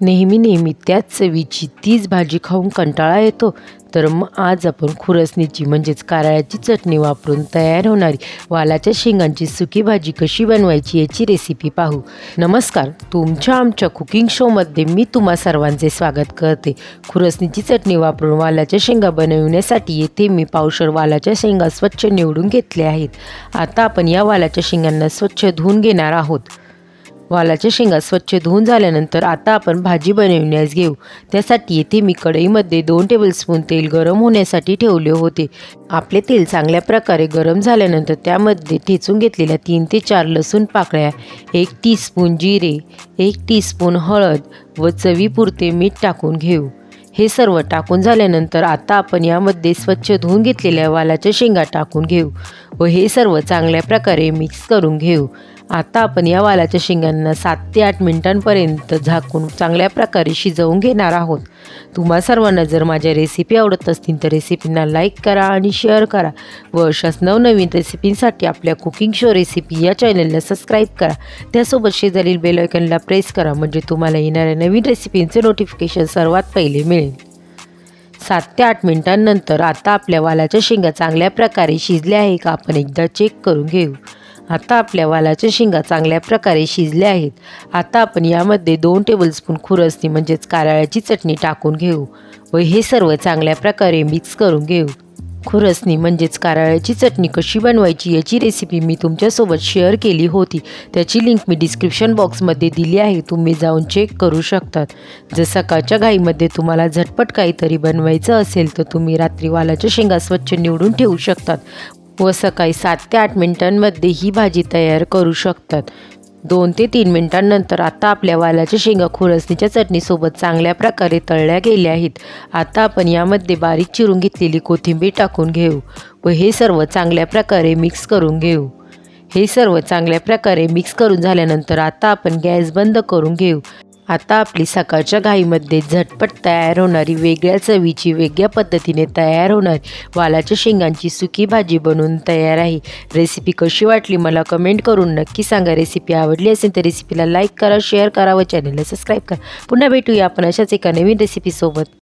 नेहमी नेहमी त्याच चवीची तीच भाजी खाऊन कंटाळा येतो. तर मग आज आपण खुरसणीची म्हणजेच कारळ्याची चटणी वापरून तयार होणारी वालाच्या शेंगांची सुकी भाजी कशी बनवायची याची रेसिपी पाहू. नमस्कार तुमच्या आमच्या कुकिंग शोमध्ये मी तुम्हा सर्वांचे स्वागत करते. खुरसणीची चटणी वापरून वालाच्या शेंगा बनवण्यासाठी येथे मी पावशर वालाच्या शेंगा स्वच्छ निवडून घेतल्या आहेत. आता आपण या वालाच्या शेंगांना स्वच्छ धुवून घेणार आहोत. वालाच्या शेंगा स्वच्छ धुवून झाल्यानंतर आता आपण भाजी बनवण्यास घेऊ. त्यासाठी येथे मी कढईमध्ये दोन टेबलस्पून तेल गरम होण्यासाठी ठेवले होते. आपले तेल चांगल्या प्रकारे गरम झाल्यानंतर त्यामध्ये ठेचून घेतलेल्या तीन ते चार लसूण पाकळ्या एक टीस्पून जिरे एक टीस्पून हळद व चवीपुरते मीठ टाकून घेऊ. हे सर्व टाकून झाल्यानंतर आता आपण यामध्ये स्वच्छ धुवून घेतलेल्या वालाच्या शेंगा टाकून घेऊ व हे सर्व चांगल्या प्रकारे मिक्स करून घेऊ. आता आपण या वालाच्या शेंगांना सात ते आठ मिनिटांपर्यंत झाकून चांगल्या प्रकारे शिजवून घेणार आहोत. तुम्हा सर्वांना जर माझ्या रेसिपी आवडत असतील तर रेसिपींना लाईक करा आणि शेअर करा व अशाच नवनवीन रेसिपींसाठी आपल्या कुकिंग शो रेसिपी या चॅनलला सबस्क्राईब करा. त्यासोबत शेजारील बेलायकनला प्रेस करा म्हणजे तुम्हाला येणाऱ्या नवीन रेसिपींचे नोटिफिकेशन सर्वात पहिले मिळेल. सात ते आठ मिनिटांनंतर आता आपल्या वालाच्या शेंगा चांगल्या प्रकारे शिजल्या आहे का आपण एकदा चेक करून घेऊ. आता आपल्या वालाच्या शेंगा चांगल्या प्रकारे शिजल्या आहेत. आता आपण यामध्ये दोन टेबलस्पून खुरसणी म्हणजेच कारळ्याची चटणी टाकून घेऊ व हे सर्व चांगल्या प्रकारे मिक्स करून घेऊ. खुरसणी म्हणजेच कारळ्याची चटणी कशी बनवायची याची रेसिपी मी तुमच्यासोबत शेअर केली होती. त्याची लिंक मी डिस्क्रिप्शन बॉक्समध्ये दिली आहे. तुम्ही जाऊन चेक करू शकतात. जर सकाळच्या घाईमध्ये तुम्हाला झटपट काहीतरी बनवायचं असेल तर तुम्ही रात्री वालाच्या शेंगा स्वच्छ निवडून ठेवू शकतात. व सकाळी सात ते आठ मिनिटांमध्ये ही भाजी तयार करू शकतात. दोन ते तीन मिनिटांनंतर आता आपल्या वालाच्या शेंगा खुरसणीच्या चटणीसोबत चांगल्या प्रकारे तळल्या गेल्या आहेत. आता आपण यामध्ये बारीक चिरून घेतलेली कोथिंबीर टाकून घेऊ व हे सर्व चांगल्या प्रकारे मिक्स करून घेऊ. हे सर्व चांगल्या प्रकारे मिक्स करून झाल्यानंतर आता आपण गॅस बंद करून घेऊ. आता आपली सकाळच्या घाईमध्ये झटपट तयार होणारी वेगळ्या चवीची वेगळ्या पद्धतीने तयार होणारी वालाच्या शेंगांची सुकी भाजी बनवून तयार आहे. रेसिपी कशी वाटली मला कमेंट करून नक्की सांगा. रेसिपी आवडली असेल तर रेसिपीला लाईक करा शेअर करा व चॅनलला सबस्क्राईब करा. पुन्हा भेटूया आपण अशाच एका नवीन रेसिपीसोबत